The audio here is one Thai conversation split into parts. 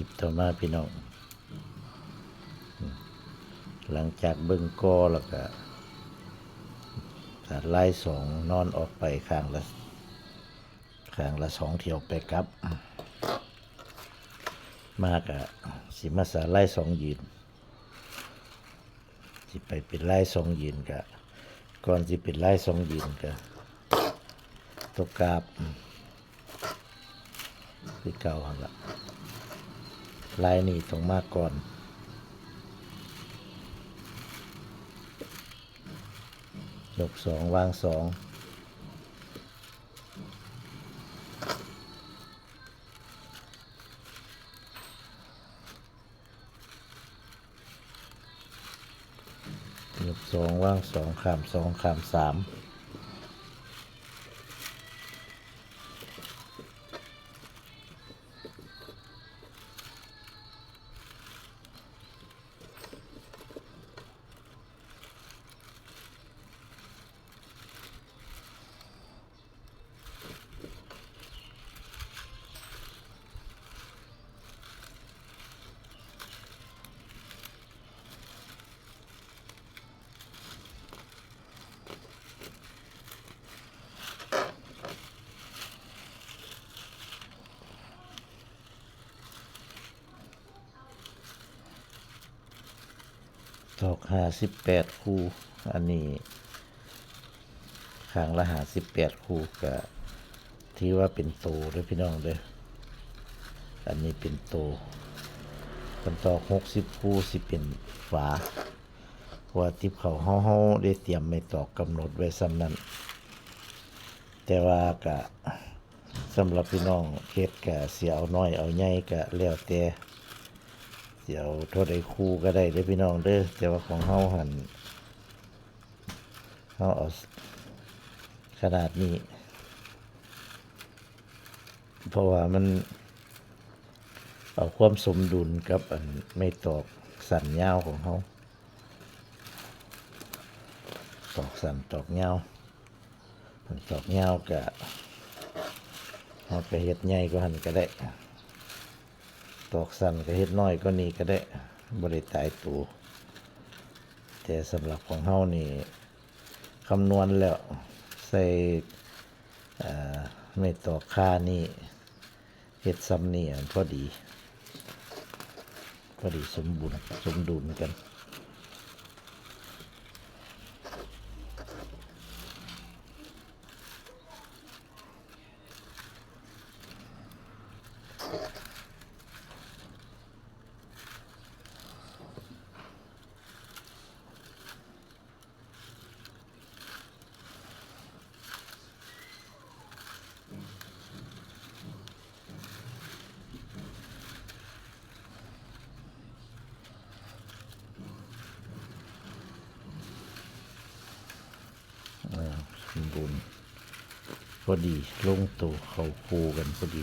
ลิปต่อมาพี่น้องหลังจากเบิ่งกอแล้วก็การไล่สองนอนออกไปข้างละข้างละสองเที่ยวไปกลับ มากะสิมาสาไล่สองยืนสิไปเป็นไล่สองยืนกะก่อนสิเป็นไล่สองยืนกะตกกราบคือเก่าหันละ ลายนี่ต้องมาก่อนยกสองวางสองยกสองวางสองขามสองขามสาม ตอกหาสิบแปดคู่อันนี้ข้างละหาสิบแปดคู่ก็ที่ว่าเป็นโตด้วยพี่น้องเด้ออันนี้เป็นโตกันตอกหกสิบคู่สิเป็นฝาเพราะว่าทิปเขาเฮาเฮาได้เตรียมไม่ตอกกำหนดไว้ซ้ำนั้น แต่ว่ากะสำหรับพี่น้องเฮ็ดกะเสียเอาน้อยเอาใหญ่กะแล้วแต่ เสียเอาเท่าใดคู่ก็ได้เด้พี่น้องเด้อแต่ว่าของเฮาหันเฮาเอาขนาดนี้ เพราะว่ามัน เอาความสมดุลกับอันไม่ตอกสันยาวของเฮาตอกสันตอกยาวมันตอกเงาวกะเอาไปเฮ็ดใหญ่ก็หันก็ได้ ตอกสั้นก็เฮ็ดน้อยก็นี่ก็ได้บริตายตัว แต่สำหรับของเฮานี่คำนวณแล้วใส่อ่าไม่ตอกค่านี่เฮ็ดซ้ำนี่พอดี พอดีสมบูรณ์สมดุลกัน อ่าสม บูรณ์พอดีลงตัวเขาคูกันพอดี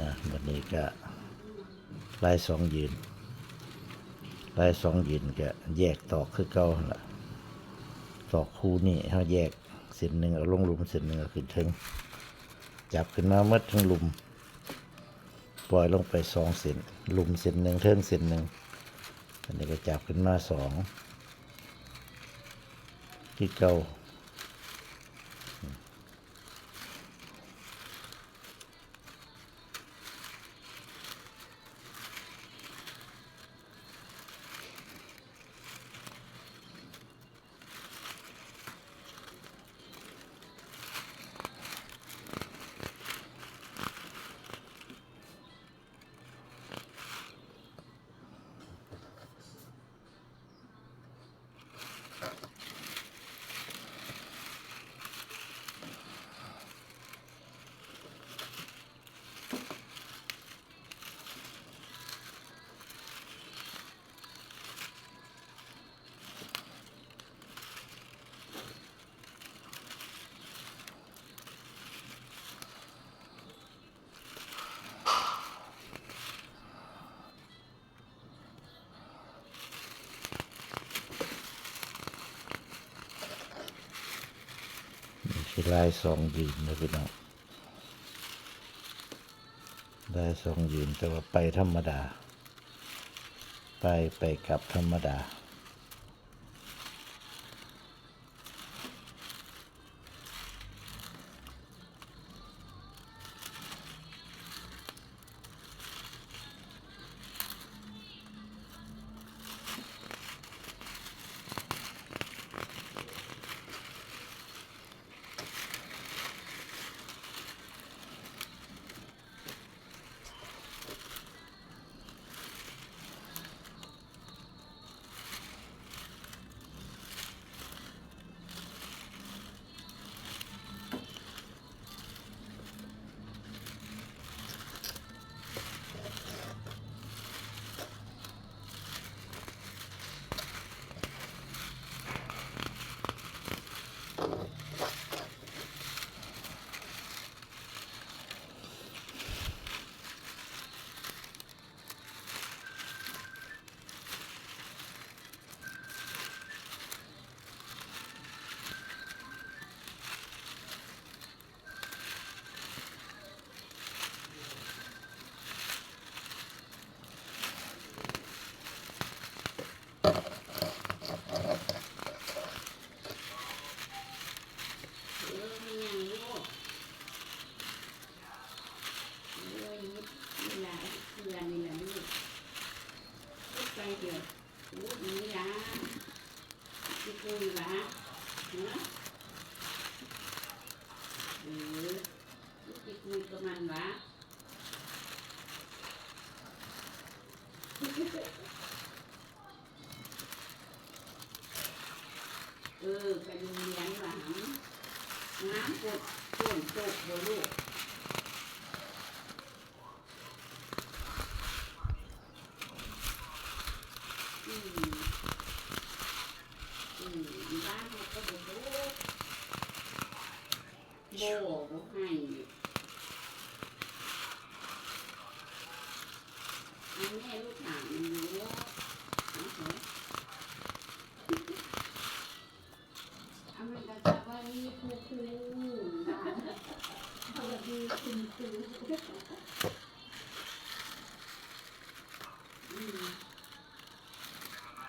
นะวันนี้ ก็ลายสองยืน ลายสองยืนก็แยกตอกคือเก่าหั่นละตอกคู่นี่เขาแยกเส้นหนึ่งเอาลงลุมเส้นหนึ่งเอาขึ้นถึงจับขึ้นมาเมื่อทั้งลุม ปล่อยลงไปสองเส้นลุมเส้นหนึ่งเทิงเส้นหนึ่งอันนี้ก็จับขึ้นมาสองที่เก่า คือลายสองยืนนะพี่น้องลายสองยืนแต่ว่าไปธรรมดา ไปไปกลับธรรมดา เออมีอย่างลูกเออนี่แหละเพื่อนนี่แหละลูกลูกไปเดี๋ยวลูกนี้ละที่คุยละนะเออลูกที่คุยกับ มันวะเออไปโรงเรียนหลังน้ำกดฝนตกบ่ลูกอืมอืมบ้านเขาก็บ่รู้บ่บ่ให้อันแม่ลูกถามมันรู้เอาเถอะเอา มันก็จะว่านี่ครูครูนะสวัสดีคุณครูอืม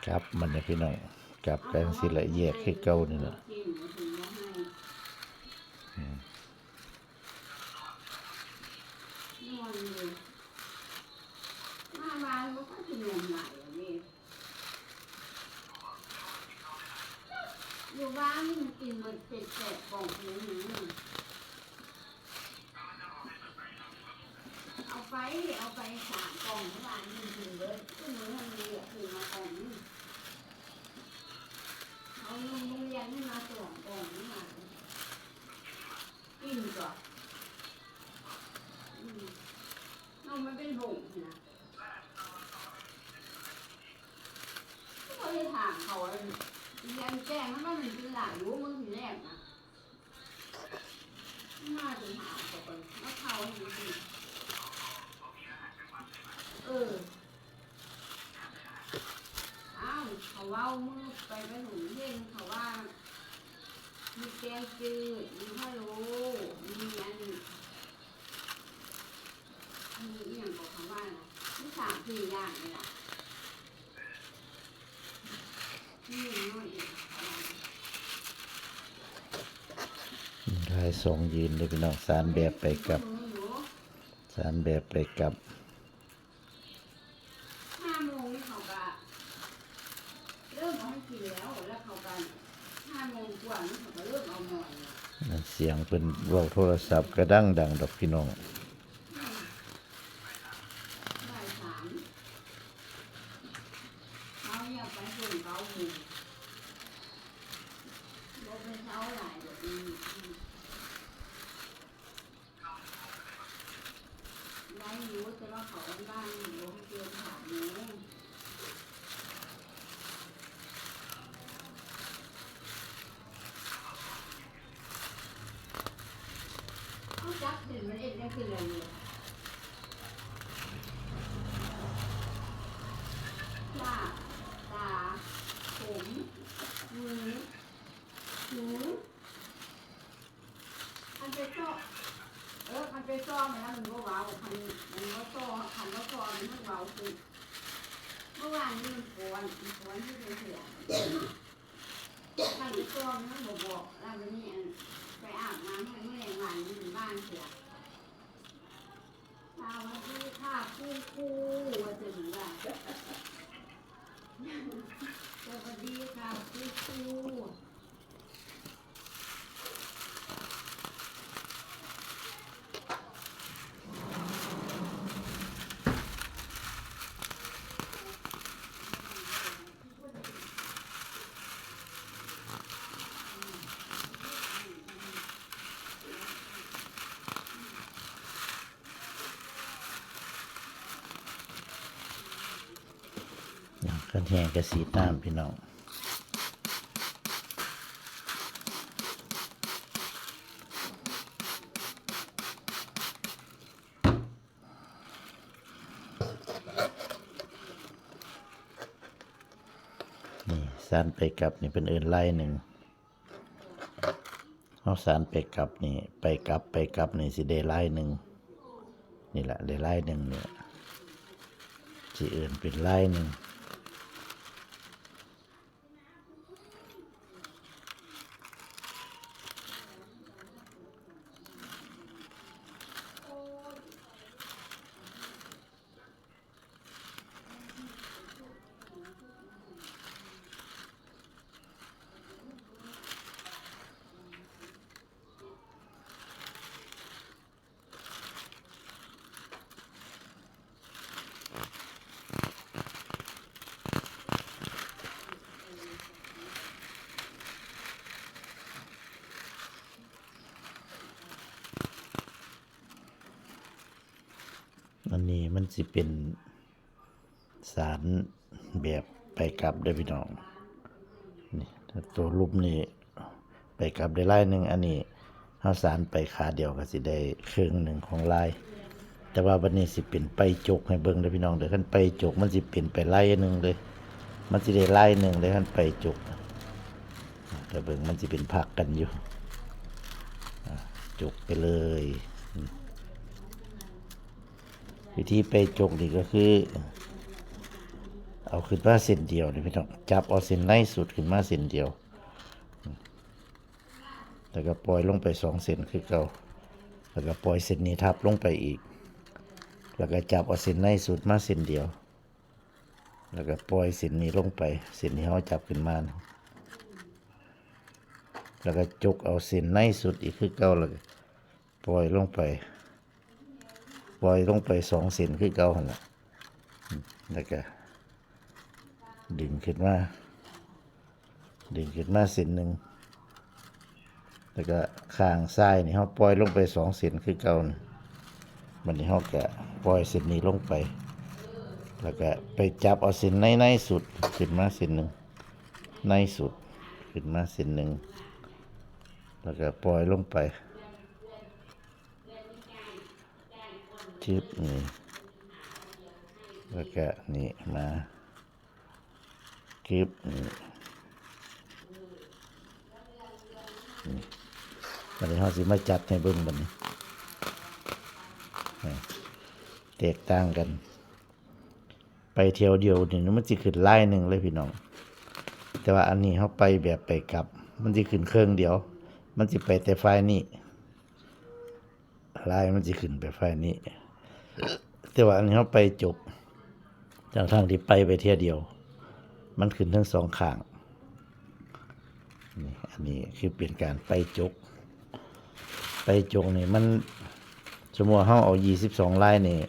กลับมันนะพี่น้องกลับกันสิละแยกให้เก่านี่นะ ที่หนูถึงว่าให้นอนเลยมาบ้านมันก็จะนอนไหลอะนี่อยู่บ้านนี่มันกินมันเป็ดแสบกล่องหูหนูเอาไปเอาไปสามกล่องเมื่อวานนี่ถึงเลยก็หนูทำดีอะถึงมากล่องนึง เอานมโรงเรียนให้มาส่งก่อนนี่มากินก่อนอืมนมมันเป็นบุ๋งนะเขา เลยถามเขาเรียนแจ้งมันว่ามันเป็นหลายรู้มึงแรกนะมาถึงหาเขาก่อนมาเขาดูสิเอออ้าวเขาว่ามือไปไปหนุนเล่นเขาว่ามีแกงจืดมีพะโล้มีอันมีอย่างบอกเขาว่านะมีสามสี่อย่างเลยล่ะนี่น้อยอีกอะ ไรลายสองยืนเลยพี่น้องสารแบบไปกลับหนูสารแบบไปกลับห้าโมงนี่เขาก็เริ่มเอาให้กินแล้วแล้วเขาก็ห้าโมงกว่านี่เขาก็เริ่มเอาหน่อยละเสียงเป็นเว่าโทรศัพท์กระดังดังดอกพี่น้อง บ่ายสามเขาอยากไปส่งเขาหมู่รถเป็นเช้าหลายแบบนี้ได้รู้แต่ว่าเขาบ้านๆอยู่ให้เกินสามโมงเอาจับถึงมันเอ็ดได้คืออะไรเนี่ย หน้าตาผมมือหู ซ้อเออคันไปซ้อมนะมันก็ว้าวคันมันก็ซ้อคันก็ซ้อมันมันว้าวคือเมื่อวานนี้มันที่เป็นเสือคันไปซ้อมมันบอกบอกแล้ววันนี้ไปอาบน้ำให้เมื่อไหร่วันนี้บ้านเสือสวัสดีค่ะคู่คู่ว่าจะหรือว่าสวัสดีค่ะคู่คู่ กันแหงกระสีน้ำพี่น้องนี่สารไปกลับนี่เป็นเอินไล่หนึ่งเอาสารไปกลับนี่ไปกลับไปกลับนี่สิได้ไล่หนึ่งนี่แหละได้ไล่หนึ่งเนี่ยสิเอินเป็นไล่หนึ่ง อันนี้มันสิเป็นสารแบบไปกลับได้พี่น้องนี่ตัวรูปนี่ไปกลับได้ไล่หนึ่งอันนี้เฮาสารไปขาเดียวก็สิได้ครึ่งหนึ่งของลาย แต่ว่าวันนี้สิเป็นไปจกให้เบิ่งเด้พี่น้องเด้อคันไปจกมันสิเป็นไปไล่หนึ่งเลย มันสิได้ไล่หนึ่งเลยคันไปจกแต่เบิ่งมันสิเป็นพักกันอยู่อะจกไปเลย วิธีไปจกนี่ก็คือ เอาขึ้นมาเส้นเดียวนี่พี่น้องจับเอาเส้นในสุดขึ้นมาเส้นเดียว แล้วก็ปล่อยลงไปสองเส้นคือเก่าแล้วก็ปล่อยเส้นนี้ทับลงไปอีก แล้วก็จับเอาเส้นในสุดมาเส้นเดียว แล้วก็ปล่อยเส้นนี้ลงไปเส้นที่เขาจับขึ้นมานะแล้วก็จกเอาเส้นในสุดอีกคือเก่าแล้วปล่อยลงไป ปล่อยลงไปสองเซนคือเก่าหันละแล้วก็ดึงขึ้นมาดึงขึ้นมาเซนหนึ่งแล้วก็ข้างซ้ายนี่เขาปล่อยลงไปสองเซนคือเก่านะมันนี้เขาก็ปล่อยเซนนี้ลงไป แล้วก็ไปจับเอาเซนในในสุดขึ้นมาเซนหนึ่งในสุดขึ้นมาเซนหนึ่งแล้วก็ปล่อยลงไป ชิปนี่แล้วก็นี่มาคลิปนี่นี่วันนี้เราสิมาจัดให้เบิ่งบัดนี้นี่แตกต่างกัน ไปเที่ยวเดียวนี่มันสิขึ้นไล่หนึ่งเลยพี่น้อง แต่ว่าอันนี้เขาไปแบบไปกลับ มันสิขึ้นเครื่องเดียว มันสิไปแต่ไฟนี้ไล่มันสิขึ้นไปไฟนี้ แต่ว่าอันนี้เขาไปจบจากทางที่ไปไปเที่ยวเดียว มันขึ้นทั้งสองข้างนี่อันนี้คือเป็นการไปจก ไปจกนี่มันสมมติว่าเขาเอายี่สิบสองลายนี่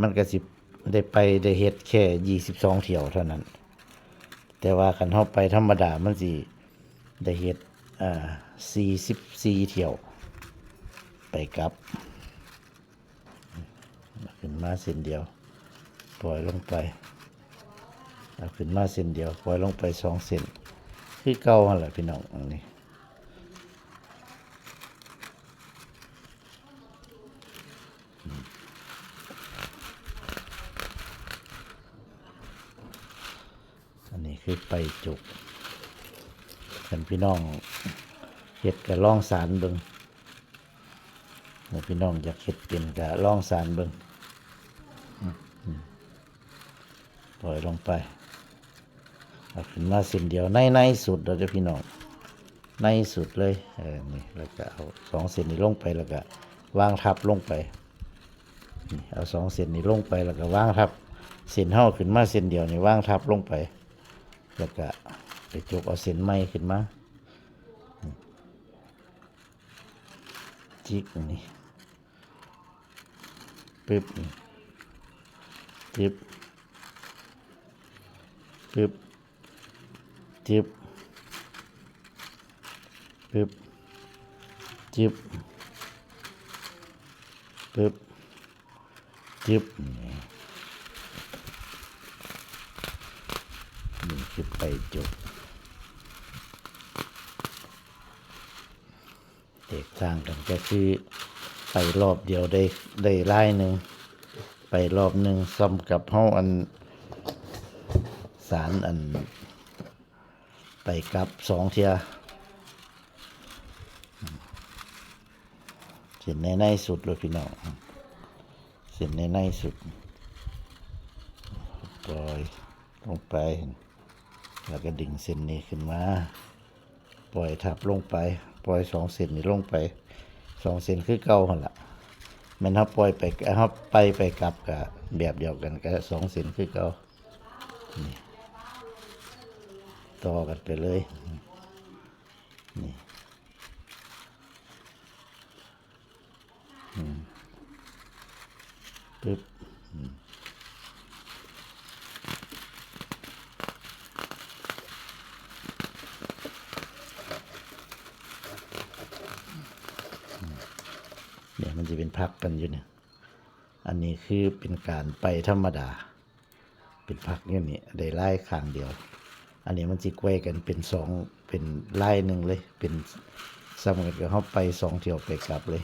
มันก็สิได้ไปได้เฮ็ดแค่ยี่สิบสองเที่ยวเท่านั้น แต่ว่าคันเขาไปธรรมดามันสิได้เฮ็ดอ่าสี่สิบสี่เที่ยว ไปกับ ขึ้นมาเส้นเดียว ปล่อยลงไปเอาขึ้นมาเส้นเดียว ปล่อยลงไปสองเส้นคือเก่าหั่นแหละพี่น้องอันนี้อันนี้คือไปจุกกันพี่น้องเห็ดกับล่องสารเบิงถ้าพี่น้องอยากเฮ็ดเป็นก็ลองสารเบิ่งอืมอืม ปล่อยลงไปเอาขึ้นมาเส้นเดียวในในสุดเราจะพี่น้องในสุดเลยเออนี่แล้วก็เอาสองเส้นนี้ลงไปแล้วก็วางทับลงไปนี่เอาสองเส้นนี้ลงไปแล้วก็วางทับเส้นเห่าขึ้นมาเส้นเดียวนี่วางทับลงไป แล้วก็ไปจกเอาเส้นไม้ขึ้นมาจิกนี่ปึ๊บนี่จิบ ปึ๊บจิบปึบจิบปึบจิบนี่นี่คือไปจบแตกต่างกันก็คือไปรอบเดียวได้ได้ไล่หนึ่งไปรอบหนึ่งซ้ำกับเฮาอัน สารอัน ไปกลับสองเทียเส้นในในสุดเลยพี่น้องเส้นในในสุดปล่อยลงไป แล้วก็ดึงเส้นนี้ขึ้นมา ปล่อยทับลงไป ปล่อยสองเส้นนี้ลงไปสองเส้นคือเก่าหันละแมันถ้าปล่อยไปถ้าไปไปกลับกับแบบเดียวกันก็สองเส้นคือเก่า ต่อกันไปเลย นี่ปึ๊บเนี่ยมันจะเป็นพักกันอยู่เนี่ย อันนี้คือเป็นการไปธรรมดา เป็นพักอยู่นี่ได้ไล่ข้างเดียว อันนี้มันจิกไว้กันเป็นสองเป็นไล่หนึ่งเลย เป็นซ้ำกันกับเขาไปสองเที่ยวไปกลับเลย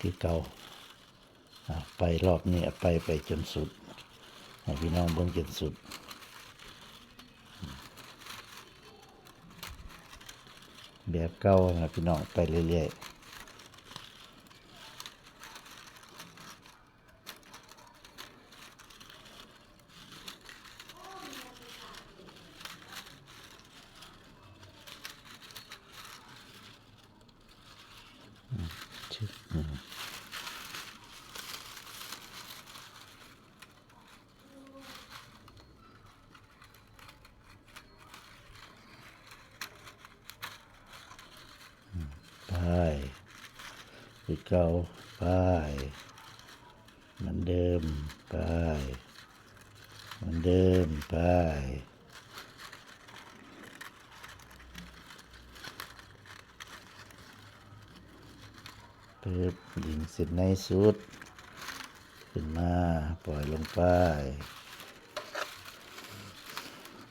ที่เก่าไปรอบนี้ไปไปจนสุดพี่น้องเบิ่งจนสุดแบบเก่านะพี่น้องไปเรื่อยๆ ชึบอืมอืมไปไปเก่าไปเหมันเดิม ไป มันเดิมไป ปึ๊บยิงเส้นในสุด ขึ้นมา ปล่อยลงไป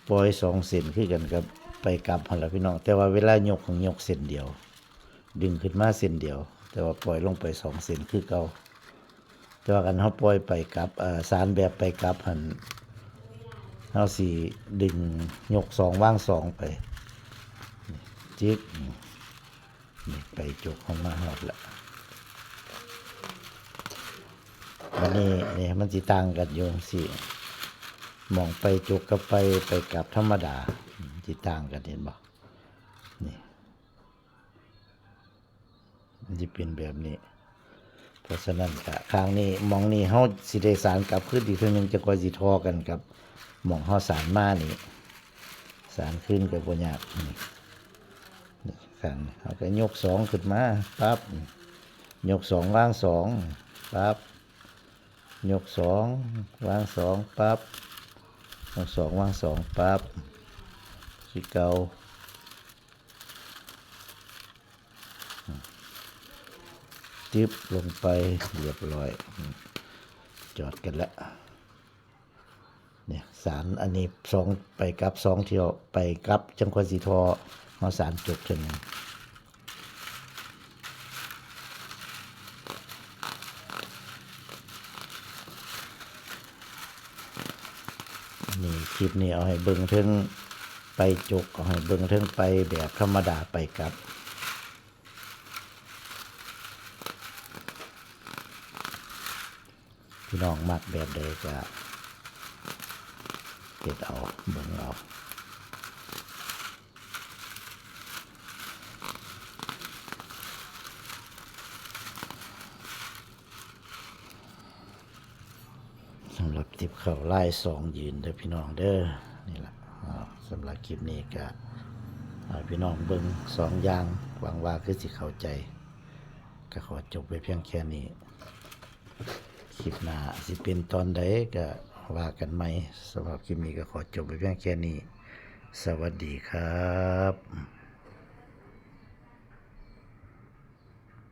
ปล่อยสองเส้นขึ้นกันกับ ไปกลับหันละพี่น้อง แต่ว่าเวลายกของยกเส้นเดียว ดึงขึ้นมาเส้นเดียว แต่ว่าปล่อยลงไปสองเส้นคือเก่า แต่ว่ากันเขาปล่อยไปกลับสารแบบไปกลับหันเขาสีดึงยกสองว่างสองไปจิกนี่ไปจกเข้ามาหอดละวันนี้เนี่ยมันสิต่างกันอยู่สิมองไปจุกกับไปไปกลับธรรมดาสิต่างกันเห็นบ่นี่มันจะเป็นแบบนี้ เพราะฉะนั้นกะครั้งนี้มองนี่เฮาสิได้สารกลับขึ้นอีกเทีนึงจะคอยสิทอกันกับหมองเฮาสารมานี่สารขึ้นกับบ่ยากนี่นี่ครั้งเขาก็ยกสองขึ้นมาปั๊บยกสองวางสองปั๊บยกสองวางสองปั๊บยกสองวางสองปั๊บสิเกา จิบลงไปเรียบร้อย จอดกันแล้วเนี่ยสารอันนี้สองไปกลับสองเที่ยวไปกลับจังควรสีทอเอาสารจบเท่านั้นนี่คลิปนี้เอาให้เบิ่งถึงไปจกเอาให้เบิ่งเทิงไปแบบธรรมดาไปกลับ พี่น้องมักแบบใดก็เฮ็ดเอาเบิ่งเอาสำหรับทิปเข่าไล่สองยืนเด้อพี่น้องเด้อนี่แหละสำหรับคลิปนี้ก็พี่น้องเบิ่งสองอย่างหวังว่าคือสิเข้าใจ ก็ขอจบไปเพียงแค่นี้ คลิปหน้าสิเป็นตอนใดก็ว่ากันไหมสำหรับคลิปนี้ก็ขอจบไปเพียงแค่นี้ สวัสดีครับ